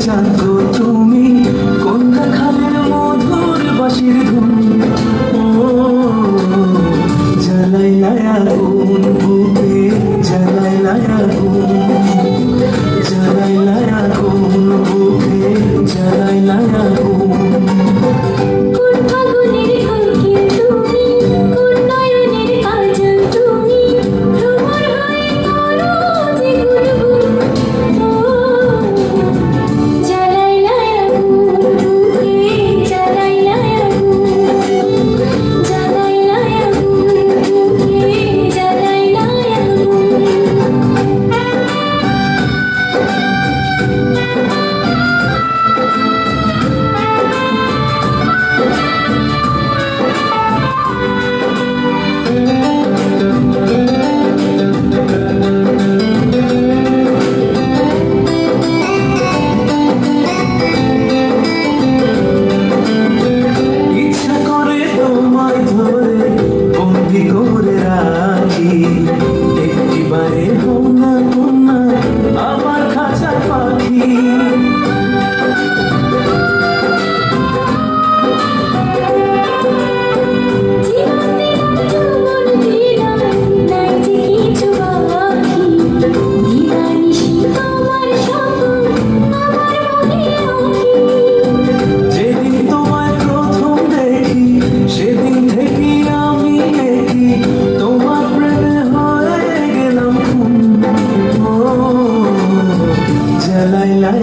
চাঁদো তুমি কোনটা খালের মধুর বাসির ধুন ও জ্বালাই লায়া গুন বুকে জ্বালাই লায়া গুন জ্বালাই লায়া গুন বুকে জ্বালাই লায়া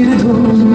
bir dolu